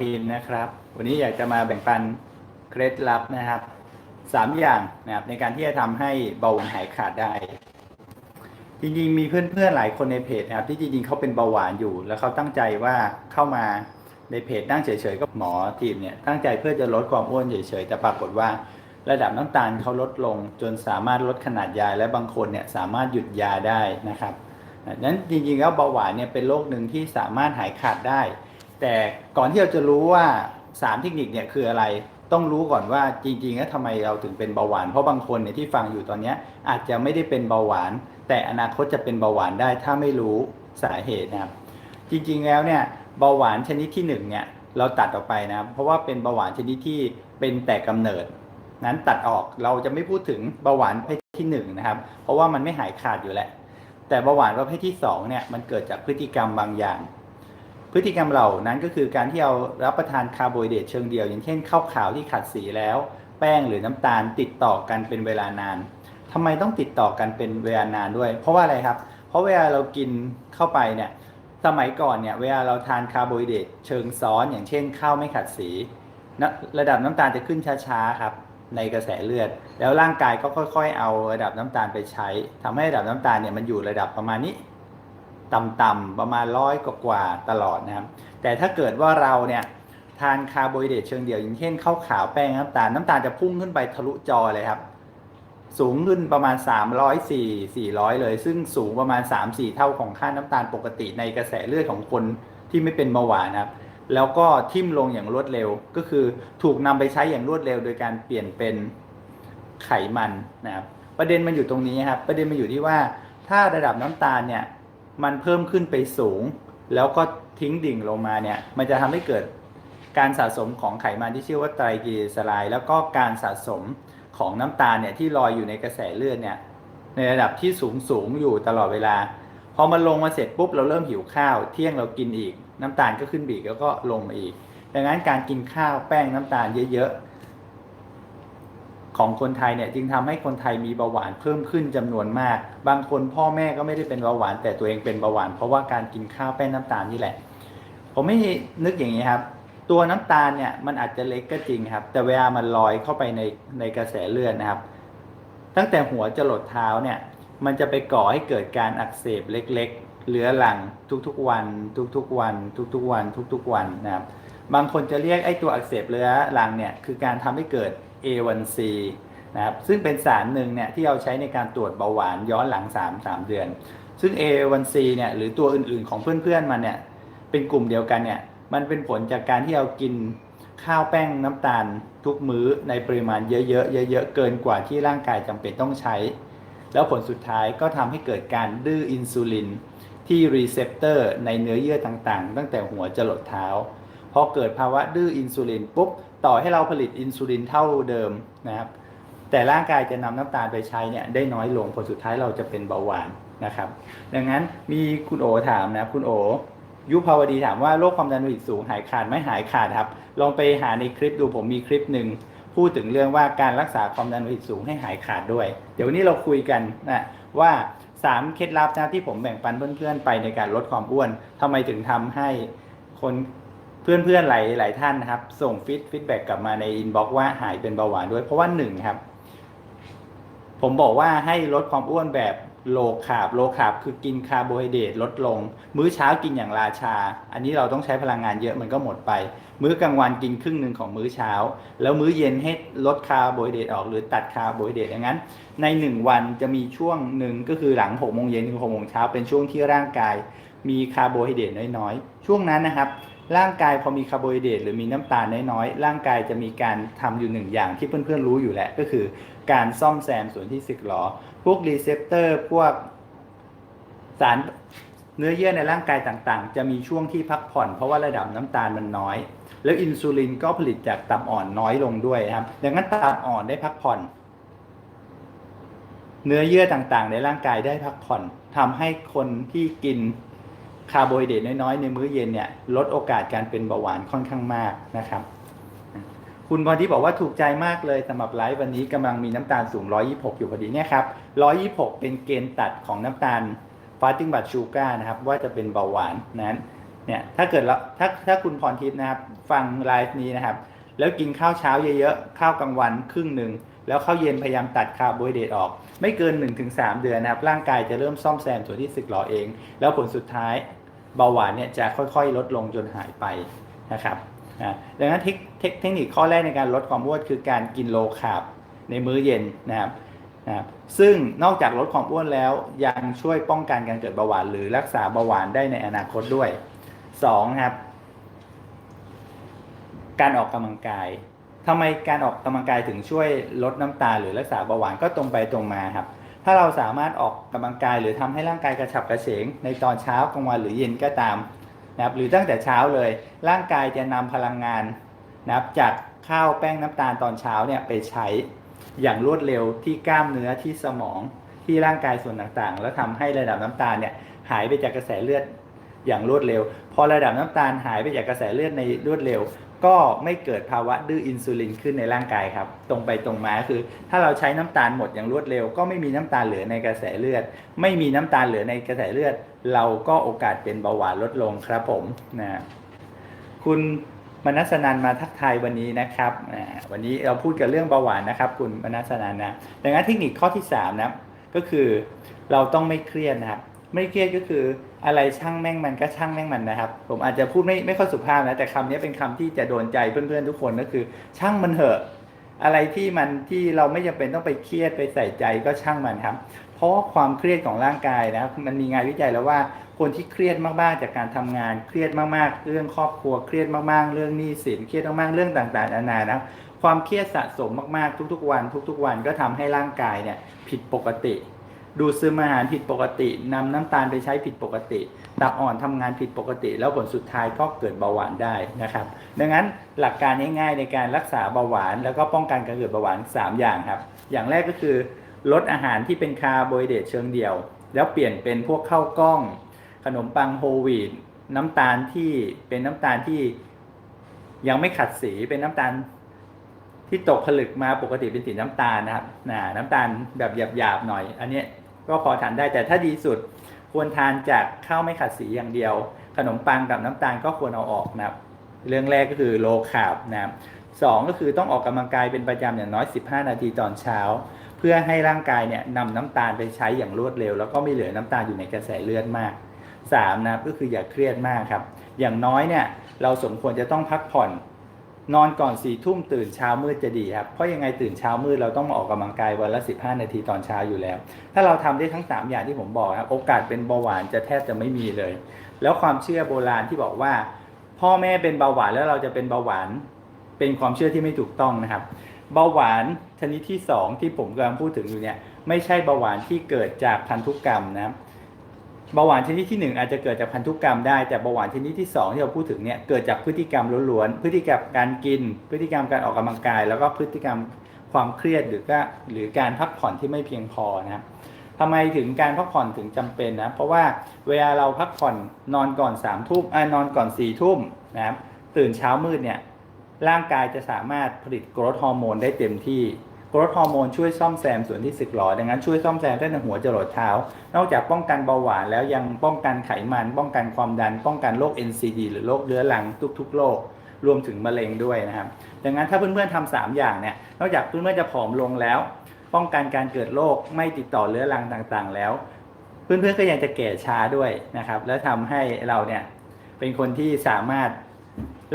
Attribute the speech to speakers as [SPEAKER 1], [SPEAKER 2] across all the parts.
[SPEAKER 1] ทีมนะครับ วันนี้อยากจะมาแบ่งปันเคล็ดลับนะครับสามอย่างนะครับในการที่จะทำให้เบาหวานหายขาดได้ จริงๆมีเพื่อนๆหลายคนในเพจนะครับ ที่จริงๆเขาเป็นเบาหวานอยู่ แล้วเขาตั้งใจว่าเข้ามาในเพจนั่งเฉยๆก็หมอทีมเนี่ยตั้งใจเพื่อจะลดความอ้วนเฉยๆแต่ปรากฏว่าระดับน้ำตาลเขาลดลง จนสามารถลดขนาดยาและบางคนเนี่ยสามารถหยุดยาได้นะครับนั้นจริงๆแล้วเบาหวานเนี่ยเป็นโรคหนึ่งที่สามารถหายขาดได้ แต่ก่อนที่เราจะรู้ว่าสามเทคนิคเนี่ยคืออะไรต้องรู้ก่อนว่าจริงๆแล้วทำไมเราถึงเป็นเบาหวาน เพราะบางคนเนี่ยที่ฟังอยู่ตอนนี้อาจจะไม่ได้เป็นเบาหวาน แต่อนาคตจะเป็นเบาหวานได้ถ้าไม่รู้สาเหตุนะครับ จริงๆแล้วเนี่ยเบาหวานชนิดที่หนึ่งเนี่ยเราตัดออกไปนะครับเพราะว่าเป็นเบาหวานชนิดที่เป็นแต่กำเนิด นั้นตัดออกเราจะไม่พูดถึงเบาหวานประเภทที่หนึ่งนะครับเพราะว่ามันไม่หายขาดอยู่แล้วแต่เบาหวานประเภทที่สองเนี่ยมันเกิดจากพฤติกรรมบางอย่าง พฤติกรรมเหล่านั้นก็คือการที่เรารับประทานคาร์โบไฮเดรตเชิงเดียว อย่างเช่นข้าวขาวที่ขัดสีแล้ว แป้งหรือน้ำตาลติดต่อกันเป็นเวลานานทำไมต้องติดต่อกันเป็นเวลานานด้วย เพราะว่าอะไรครับ เพราะเวลาเรากินเข้าไปเนี่ยสมัยก่อนเนี่ยเวลาเราทานคาร์โบไฮเดรตเชิงซ้อน อย่างเช่นข้าวไม่ขัดสี ระดับน้ำตาลจะขึ้นช้าๆครับในกระแสเลือด แล้วร่างกายก็ค่อย ๆ เอาระดับน้ำตาลไปใช้ทำให้ระดับน้ำตาลเนี่ยมันอยู่ระดับประมาณนี้ ต่ำๆประมาณร้อยกว่าๆตลอดนะครับ แต่ถ้าเกิดว่าเราเนี่ยทานคาร์โบไฮเดรตเชิงเดียวอย่างเช่นข้าวขาวแป้งน้ำตาลน้ำตาลจะพุ่งขึ้นไปทะลุจอเลยครับ สูงขึ้นประมาณ 300 4 400 เลย ซึ่งสูงประมาณ 3-4 เท่าของค่าน้ำตาลปกติในกระแสเลือดของคนที่ไม่เป็นเบาหวานนะครับ แล้วก็ทิ่มลงอย่างรวดเร็ว ก็คือถูกนำไปใช้อย่างรวดเร็ว โดยการเปลี่ยนเป็นไขมันนะครับประเด็นมันอยู่ตรงนี้ครับ ประเด็นมันอยู่ที่ว่าถ้าระดับน้ำตาลเนี่ย มันเพิ่มขึ้นไปสูง แล้วก็ทิ้งดิ่งลงมาเนี่ยมันจะทำให้เกิดการสะสมของไขมันที่ชื่อว่าไตรกลีเซอไรด์แล้วก็การสะสมของน้ำตาลเนี่ยที่ลอยอยู่ในกระแสเลือดเนี่ยในระดับที่สูงสูงอยู่ตลอดเวลา พอมันลงมาเสร็จปุ๊บเราเริ่มหิวข้าว เที่ยงเรากินอีก น้ำตาลก็ขึ้นบีกแล้วก็ลงมาอีก ดังนั้นการกินข้าวแป้งน้ำตาลเยอะ ของคนไทยเนี่ยจึงทำให้คนไทยมีเบาหวานเพิ่มขึ้นจำนวนมาก บางคนพ่อแม่ก็ไม่ได้เป็นเบาหวาน แต่ตัวเองเป็นเบาหวาน เพราะว่าการกินข้าวแป้งน้ำตาลนี่แหละ ผมไม่นึกอย่างนี้ครับ ตัวน้ำตาลเนี่ยมันอาจจะเล็กก็จริงครับ แต่เวลามันลอยเข้าไปในในกระแสเลือดนะครับ ตั้งแต่หัวจรดเท้าเนี่ยมันจะไปก่อให้เกิดการอักเสบเล็ก ๆเรื้อรังทุกๆวัน ทุกๆวัน ทุกๆวัน ทุกๆวันนะครับบางคนจะเรียกไอ้ตัวอักเสบเรื้อรังเนี่ยคือการทำให้เกิด A1C นะครับซึ่งเป็นสารหนึ่งเนี่ยที่เราใช้ในการตรวจเบาหวานย้อนหลัง 3 3 เดือน ซึ่ง A1C เนี่ยหรือตัวอื่นๆของเพื่อนๆมันเนี่ยเป็นกลุ่มเดียวกันเนี่ยมันเป็นผลจากการที่เรากินข้าวแป้งน้ำตาลทุกมื้อในปริมาณเยอะๆเยอะๆเกินกว่าที่ร่างกายจำเป็นต้องใช้ แล้วผลสุดท้ายก็ทำให้เกิดการดื้ออินซูลินที่รีเซพเตอร์ในเนื้อเยื่อต่างๆ ตั้งแต่หัวจรดเท้าพอเกิดภาวะดื้ออินซูลินปุ๊บ ต่อให้เราผลิตอินซูลินเท่าเดิมนะครับ แต่ร่างกายจะนำน้ำตาลไปใช้เนี่ยได้น้อยลงผลสุดท้ายเราจะเป็นเบาหวานนะครับ ดังนั้นมีคุณโอถามนะคุณโอยุภาวดีถามว่าโรคความดันโลหิตสูงหายขาดไหม่หายขาดครับ ลองไปหาในคลิปดูผมมีคลิปหนึ่งพูดถึงเรื่องว่าการรักษาความดันโลหิตสูงให้หายขาดด้วย เดี๋ยววันนี้เราคุยกันนะว่า 3 เคล็ดลับนะที่ผมแบ่งปันเพื่อนๆไปในการลดความอ้วนทำไมถึงทำให้คน เพื่อนๆหลายหลายท่านนะครับ ส่งฟีดฟีดแบ็กกลับมาในอินบ็อกว่าหายเป็นเบาหวานด้วยเพราะว่าหนึ่งครับ ผมบอกว่าให้ลดความอ้วนแบบโลคาร์บโลคาร์บคือกินคาร์โบไฮเดรตลดลง มื้อเช้ากินอย่างราชา อันนี้เราต้องใช้พลังงานเยอะมันก็หมดไป มื้อกลางวันกินครึ่งหนึ่งของมื้อเช้า แล้วมื้อเย็นให้ลดคาร์โบไฮเดรตออกหรือตัดคาร์โบไฮเดรตอย่างนั้น ในหนึ่งวันจะมีช่วงหนึ่งก็คือหลังหกโมงเย็นถึงหกโมงเช้าเป็นช่วงที่ร่างกาย มีคาร์โบไฮเดรตน้อยๆ ช่วงนั้นนะครับ ร่างกายพอมีคาร์โบไฮเดรตหรือมีน้ำตาลน้อยๆ ร่างกายจะมีการทำอยู่หนึ่งอย่างที่เพื่อนๆรู้อยู่แล้วก็คือการซ่อมแซมส่วนที่สึกหรอ พวกรีเซพเตอร์พวกสารเนื้อเยื่อในร่างกายต่างๆ จะมีช่วงที่พักผ่อนเพราะว่าระดับน้ำตาลมันน้อย แล้วอินซูลินก็ผลิตจากตับอ่อนน้อยลงด้วยครับ ดังนั้นตับอ่อนได้พักผ่อน เนื้อเยื่อต่างๆ ในร่างกายได้พักผ่อนทำให้คนที่กิน คาร์โบไฮเดรตน้อยๆ ในมื้อเย็นเนี่ยลดโอกาสการเป็นเบาหวานค่อนข้างมากนะครับ คุณพอที่บอกว่าถูกใจมากเลยสำหรับไลฟ์วันนี้กำลังมีน้ำตาลสูง 126 อยู่พอดีเนี่ยครับ 126 เป็นเกณฑ์ตัดของน้ำตาล fasting blood sugar นะครับว่าจะเป็นเบาหวานนั้นเนี่ยถ้าเกิดเราถ้าถ้าคุณพรทิพย์นะครับ ฟังไลฟ์นี้นะครับ แล้วกินข้าวเช้าเยอะๆข้าวกลางวันครึ่งหนึ่งแล้วข้าวเย็นพยายามตัดคาร์โบไฮเดรตออก ไม่เกิน 1-3 เดือนนะครับ ร่างกายจะเริ่มซ่อมแซมส่วนที่สึกหรอเอง แล้วผลสุดท้าย เบาหวานเนี่ยจะค่อยๆ ลดลงจนหายไปนะครับดังนั้นเทคนิคข้อแรกในการลดความอ้วนคือการกินโลคาร์บในมื้อเย็นนะครับนะซึ่งนอกจากลดความอ้วนแล้วยังช่วยป้องกันการเกิดเบาหวานหรือรักษาเบาหวานได้ในอนาคตด้วยสองครับ การออกกำลังกายทำไมการออกกำลังกายถึงช่วยลดน้ำตาลหรือรักษาเบาหวานก็ตรงไปตรงมาครับ ถ้าเราสามารถออกกำลังกายหรือทำให้ร่างกายกระฉับกระเฉง ในตอนเช้ากลางวันหรือเย็นก็ตามนะครับหรือตั้งแต่เช้าเลย ร่างกายจะนำพลังงานนะครับจากข้าวแป้งน้ำตาลตอนเช้าเนี่ยไปใช้อย่างรวดเร็วที่กล้ามเนื้อที่สมองที่ร่างกายส่วนต่างๆ แล้วทำให้ระดับน้ำตาลเนี่ยหายไปจากกระแสเลือด อย่างรวดเร็ว พอระดับน้ำตาลหายไปจากกระแสเลือดในรวดเร็ว ก็ไม่เกิดภาวะดื้ออินซูลินขึ้นในร่างกายครับ ตรงไปตรงมาคือ ถ้าเราใช้น้ำตาลหมดอย่างรวดเร็ว ก็ไม่มีน้ำตาลเหลือในกระแสเลือด ไม่มีน้ำตาลเหลือในกระแสเลือด เราก็โอกาสเป็นเบาหวานลดลงครับผมนะคุณมนัสนันมาทักทายวันนี้นะครับ วันนี้เราพูดกันเรื่องเบาหวานนะครับ คุณมนัสนันนะ ดังนั้นเทคนิคข้อที่3นะ ก็คือเราต้องไม่เครียดนะครับ ไม่เครียดก็คืออะไรช่างแม่งมันก็ช่างแม่งมันนะครับ ผมอาจจะพูดไม่ไม่ค่อยสุภาพนะแต่คำนี้เป็นคำที่จะโดนใจเพื่อนๆทุกคนก็คือ ช่างมันเถอะ อะไรที่มันที่เราไม่จำเป็นต้องไปเครียดไปใส่ใจก็ช่างมันครับ เพราะว่าความเครียดของร่างกายนะครับมันมีงานวิจัยแล้วว่าคนที่เครียดมากๆจากการทำงานเครียดมากๆ เรื่องครอบครัวเครียดมากๆ เรื่องหนี้สินเครียดมากๆเรื่องต่างๆนานานะความเครียดสะสมมากๆ ทุกๆวัน ทุก ๆ วันก็ทำให้ร่างกายเนี่ยผิดปกติ ดูดซึมอาหารผิดปกตินำน้ำตาลไปใช้ผิดปกติ ตับอ่อนทำงานผิดปกติ แล้วผลสุดท้ายก็เกิดเบาหวานได้นะครับ ดังนั้นหลักการง่ายๆในการรักษาเบาหวาน แล้วก็ป้องกันการเกิดเบาหวาน 3 อย่างครับ อย่างแรกก็คือ ลดอาหารที่เป็นคาร์โบไฮเดรตเชิงเดี่ยว แล้วเปลี่ยนเป็นพวกข้าวกล้อง ขนมปังโฮลวีตน้ำตาลที่เป็นน้ำตาลที่ยังไม่ขัดสีเป็นน้ำตาล ที่ตกผลึกมาปกติเป็นสีน้ำตาลนะครับนะน้ำตาลแบบหยาบๆหน่อย อันนี้ก็พอทานได้แต่ถ้าดีสุดควรทานจากข้าวไม่ขัดสีอย่างเดียว ขนมปังกับน้ำตาลก็ควรเอาออกนะครับ เรื่องแรกก็คือโลคาบนะครับสองก็คือต้องออกกำลังกายเป็นประจำอย่างน้อย 15 นาทีตอนเช้า เพื่อให้ร่างกายเนี่ยนำน้ำตาลไปใช้อย่างรวดเร็ว แล้วก็ไม่เหลือน้ำตาลอยู่ในกระแสเลือดมากสามนะครับก็คืออย่าเครียดมากครับ อย่างน้อยเนี่ยเราสมควรจะต้องพักผ่อน นอนก่อนสี่ทุ่มตื่นเช้ามืดจะดีครับ เพราะยังไงตื่นเช้ามืดเราต้องมาออกกำลังกายวันละ 15 นาทีตอนเช้าอยู่แล้ว ถ้าเราทำได้ทั้ง 3 อย่างที่ผมบอกครับ โอกาสเป็นเบาหวานจะแทบจะไม่มีเลย แล้วความเชื่อโบราณที่บอกว่า พ่อแม่เป็นเบาหวานแล้วเราจะเป็นเบาหวาน เป็นความเชื่อที่ไม่ถูกต้องนะครับ เบาหวานชนิดที่ 2 ที่ผมกำลังพูดถึงอยู่เนี่ยไม่ใช่เบาหวานที่เกิดจากพันธุกรรมนะครับ เบาหวานชนิดที่1อาจจะเกิดจากพันธุกรรมได้แต่เบาหวานชนิดที่ 2 ที่เราพูดถึงเนี่ยเกิดจากพฤติกรรมล้วนๆพฤติกรรมการกิน พฤติกรรมการออกกำลังกาย แล้วก็พฤติกรรมความเครียดหรือก็หรือการพักผ่อนที่ไม่เพียงพอนะครับทำไมถึงการพักผ่อนถึงจำเป็นนะเพราะว่าเวลาเราพักผ่อนนอนก่อน3ามทุ่มอนอนก่อน4ี่ทุ่มนะครับตื่นเช้ามืดเนี่ยร่างกายจะสามารถผลิตกรดฮอร์โมนได้เต็มที่ กรดฮอร์โมนช่วยซ่อมแซมส่วนที่สึกหรอดังนั้นช่วยซ่อมแซมตั้งแต่หัวจรดเท้า นอกจากป้องกันเบาหวานแล้วยังป้องกันไขมัน ป้องกันความดัน ป้องกันโรค NCD หรือโรคเรื้อรังทุกๆโรครวมถึงมะเร็งด้วยนะครับ ดังนั้นถ้าเพื่อนๆทำสามอย่างเนี่ย นอกจากเพื่อนๆจะผอมลงแล้ว ป้องกันการเกิดโรคไม่ติดต่อเรื้อรังต่างๆ แล้ว เพื่อนๆก็ยังจะแก่ช้าด้วยนะครับ และทำให้เราเนี่ยเป็นคนที่สามารถ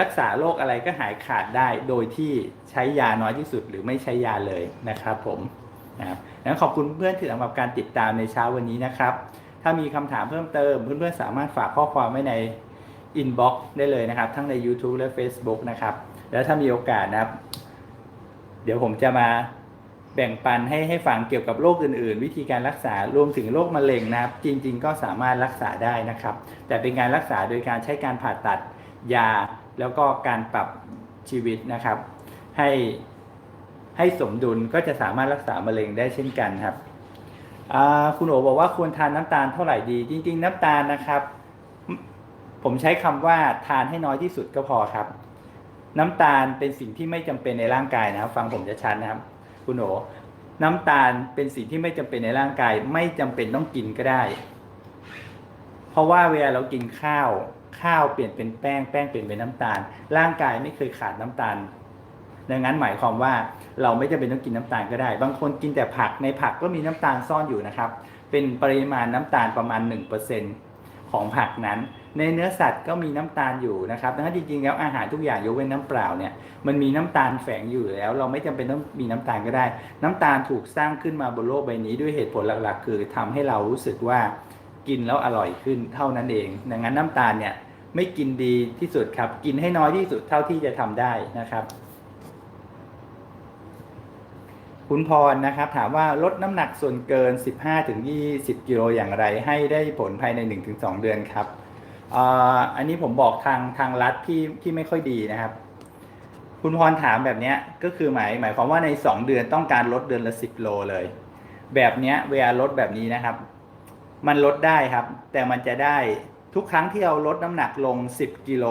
[SPEAKER 1] รักษาโรคอะไรก็หายขาดได้โดยที่ใช้ยาน้อยที่สุดหรือไม่ใช้ยาเลยนะครับผมนะครับงั้นขอบคุณเพื่อนที่สำหรับการติดตามในเช้าวันนี้นะครับ ถ้ามีคำถามเพิ่มเติม เพื่อนๆสามารถฝากข้อความไว้ในอินบ็อกซ์ได้เลยนะครับ ทั้งใน YouTube และ Facebook นะครับ แล้วถ้ามีโอกาสนะครับ เดี๋ยวผมจะมาแบ่งปันให้ให้ฟังเกี่ยวกับโรคอื่น ๆ วิธีการรักษารวมถึงโรคมะเร็งนะครับ จริง ๆ ก็สามารถรักษาได้นะครับ แต่เป็นการรักษาโดยการใช้การผ่าตัดยา แล้วก็การปรับชีวิตนะครับ ให้ให้สมดุลก็จะสามารถรักษามะเร็งได้เช่นกันครับคุณโอบอกว่าควรทานน้ำตาลเท่าไหร่ดี จริง ๆ น้ำตาลนะครับ ผมใช้คำว่าทานให้น้อยที่สุดก็พอครับ น้ำตาลเป็นสิ่งที่ไม่จำเป็นในร่างกายนะครับ ฟังผมจะชัดนะครับ คุณโอน้ำตาลเป็นสิ่งที่ไม่จำเป็นในร่างกาย ไม่จำเป็นต้องกินก็ได้ เพราะว่าเวลาเรากินข้าว ข้าวเปลี่ยนเป็นแป้งแป้งเปลี่ยนเป็นน้ำตาล ร่างกายไม่เคยขาดน้ำตาล ดังนั้นหมายความว่าเราไม่จำเป็นต้องกินน้ำตาลก็ได้ บางคนกินแต่ผักในผักก็มีน้ำตาลซ่อนอยู่นะครับ เป็นปริมาณน้ำตาลประมาณ 1%ของผักนั้น ในเนื้อสัตว์ก็มีน้ำตาลอยู่นะครับดังนั้นจริงๆแล้วอาหารทุกอย่างยกเว้นน้ำเปล่าเนี่ยมันมีน้ำตาลแฝงอยู่แล้ว เราไม่จำเป็นต้องมีน้ำตาลก็ได้ น้ำตาลถูกสร้างขึ้นมาบนโลกใบนี้ด้วยเหตุผลหลัก ๆ คือทำให้เรารู้สึกว่า กินแล้วอร่อยขึ้นเท่านั้นเอง ดังนั้นน้ำตาลเนี่ยไม่กินดีที่สุดครับ กินให้น้อยที่สุดเท่าที่จะทำได้นะครับ คุณพรนะครับ ถามว่าลดน้ำหนักส่วนเกิน 15-20 กิโลอย่างไร ให้ได้ผลภายใน 1-2 เดือนครับอันนี้ผมบอกทางทางรัฐที่ที่ไม่ค่อยดีนะครับ คุณพรถามแบบเนี้ยก็คือหมายหมายความว่าใน 2 เดือนต้องการลดเดือนละ 10 โลเลย แบบเนี้ยเวลาลดแบบนี้นะครับ มันลดได้ครับ แต่มันจะได้ทุกครั้งที่เราลดน้ำหนักลง 10 กิโล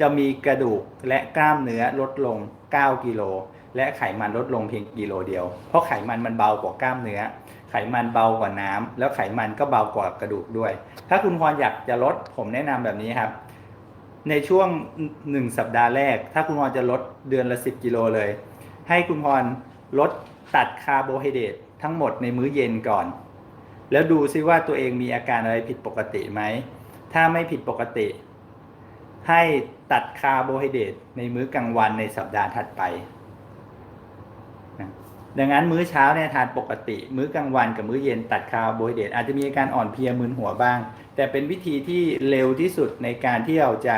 [SPEAKER 1] จะมีกระดูกและกล้ามเนื้อลดลง 9 กิโล และไขมันลดลงเพียงกิโลเดียว เพราะไขมันมันเบากว่ากล้ามเนื้อ ไขมันเบากว่าน้ำแล้วไขมันก็เบากว่ากระดูกด้วย ถ้าคุณพรอยากจะลดผมแนะนำแบบนี้ครับ ในช่วง 1 สัปดาห์แรก ถ้าคุณพรจะลดเดือนละ 10 กิโลเลย ให้คุณพรลดตัดคาร์โบไฮเดรตทั้งหมดในมื้อเย็นก่อน แล้วดูซิว่าตัวเองมีอาการอะไรผิดปกติไหม ถ้าไม่ผิดปกติ ให้ตัดคาร์โบไฮเดรตในมื้อกลางวันในสัปดาห์ถัดไปดังนั้นมื้อเช้าเนี่ยทานปกติ มื้อกลางวันกับมื้อเย็นตัดคาร์โบไฮเดรตอาจจะมีอาการอ่อนเพลียมึนหัวบ้าง แต่เป็นวิธีที่เร็วที่สุดในการที่เราจะ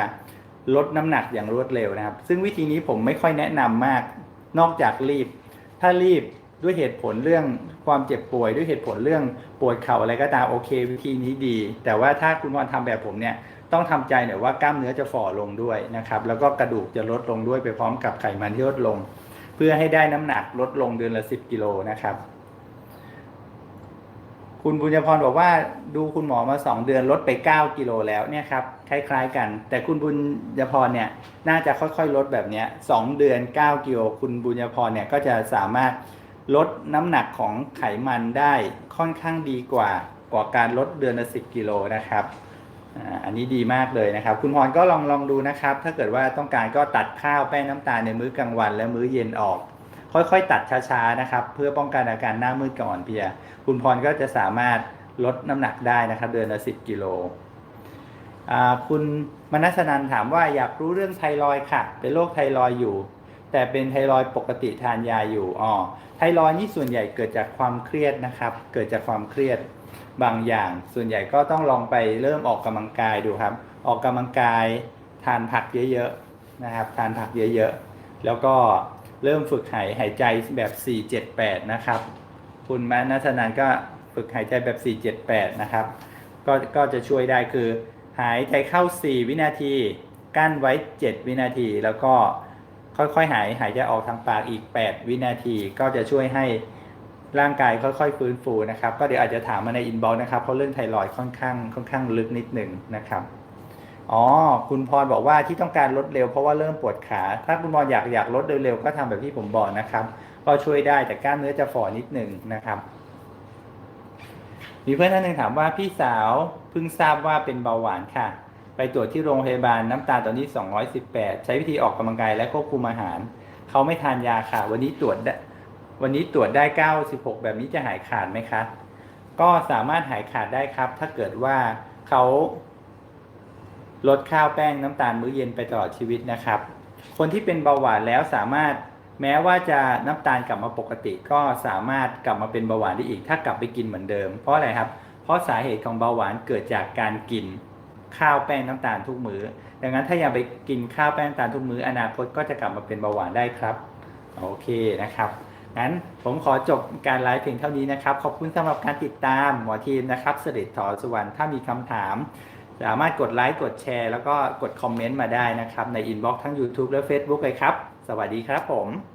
[SPEAKER 1] ลดน้ำหนักอย่างรวดเร็วนะครับ ซึ่งวิธีนี้ผมไม่ค่อยแนะนำมาก นอกจากรีบ ถ้ารีบ ด้วยเหตุผลเรื่องความเจ็บป่วย ด้วยเหตุผลเรื่องปวดเข่าอะไรก็ตามโอเค วิธีนี้ดี แต่ว่าถ้าคุณวันทำแบบผมเนี่ยต้องทำใจหน่อยว่ากล้ามเนื้อจะฝ่อลงด้วยนะครับแล้วก็กระดูกจะลดลงด้วยไปพร้อมกับไขมันที่ลดลง เพื่อให้ได้น้ำหนักลดลงเดือนละ 10 กิโลนะครับคุณบุญพรบอกว่าดูคุณหมอมา 2 เดือนลดไป 9 กิโลแล้วเนี่ยครับคล้ายๆกัน แต่คุณบุญญพรเนี่ยน่าจะค่อยๆลดแบบเนี้ย2เดือน 9 กิโลคุณบุญญพรเนี่ยก็จะสามารถ ลดน้ำหนักของไขมันได้ค่อนข้างดีกว่ากว่าการลดเดือนละ10กิโลนะครับอันนี้ดีมากเลยนะครับ คุณพรก็ลองลองดูนะครับ ถ้าเกิดว่าต้องการก็ตัดข้าวแป้งน้ำตาลในมื้อกลางวัน และมื้อเย็นออก ค่อยๆ ตัดช้าๆนะครับ เพื่อป้องกันอาการหน้ามืดก่อนเพีย คุณพรก็จะสามารถลดน้ำหนักได้นะครับ เดือนละ10กิโลอ่าคุณมนัสนันถามว่าอยากรู้เรื่องไทรอยค่ะ เป็นโรคไทรอยอยู่ แต่เป็นไทรอยด์ปกติทานยาอยู่อ๋อไทรอยด์นี่ส่วนใหญ่เกิดจากความเครียดนะครับ เกิดจากความเครียดบางอย่าง ส่วนใหญ่ก็ต้องลองไปเริ่มออกกำลังกายดูครับ ออกกำลังกายทานผักเยอะๆนะครับ ทานผักเยอะๆ แล้วก็เริ่มฝึกหายหายใจแบบ 478 นะครับ คุณแมานัทนันก็ฝึกหายใจแบบ 478 นะครับ ก็ก็จะช่วยได้คือหายใจเข้า 4 วินาที กั้นไว้ 7 วินาที แล้วก็ ค่อยๆหายหายใจออกทางปากอีก 8 วินาทีก็จะช่วยให้ร่างกายค่อยๆฟื้นฟูนะครับ ก็เดี๋ยวอาจจะถามมาในอินบ็อกซ์นะครับเพราะเรื่องไทรอยด์ค่อนข้างค่อนข้างลึกนิดหนึ่งนะครับอ๋อคุณพรบอกว่าที่ต้องการลดเร็วเพราะว่าเริ่มปวดขา ถ้าคุณพรอยากอยากลดเร็วๆก็ทำแบบที่ผมบอกนะครับ ก็ช่วยได้แต่กล้ามเนื้อจะฝ่อนิดหนึ่งนะครับ มีเพื่อนท่านหนึ่งถามว่าพี่สาวเพิ่งทราบว่าเป็นเบาหวานค่ะ ไปตรวจที่โรงพยาบาลน้ำตาลตอนนี้ 218 ใช้วิธีออกกำลังกายและควบคุมอาหาร เขาไม่ทานยาค่ะ วันนี้ตรวจได้วันนี้ตรวจได้ 96 แบบนี้จะหายขาดไหมคะ ก็สามารถหายขาดได้ครับ ถ้าเกิดว่าเขาลดข้าวแป้งน้ำตาลมื้อเย็นไปตลอดชีวิตนะครับ คนที่เป็นเบาหวานแล้วสามารถแม้ว่าจะน้ำตาลกลับมาปกติ ก็สามารถกลับมาเป็นเบาหวานได้อีก ถ้ากลับไปกินเหมือนเดิม เพราะอะไรครับ เพราะสาเหตุของเบาหวานเกิดจากการกิน ข้าวแป้งน้ำตาลทุกมือ้อดังนั้นถ้ายังไปกินข้าวแป้งน้ำตาลทุกมื้ออนาคตก็จะกลับมาเป็นเบาหวานได้ครับ โอเคนะครับงั้นผมขอจบการไลฟ์เพียงเท่านี้นะครับ ขอบคุณสำหรับการติดตามหมอทีมนะครับสริทธรสุวรรณถ้ามีคำถาม สามารถกดไลค์กดแชร์ แล้วก็กดคอมเมนต์มาได้นะครับ ในอินบ็อกซ์ทั้ง YouTube และ Facebook เลยครับ สวัสดีครับผม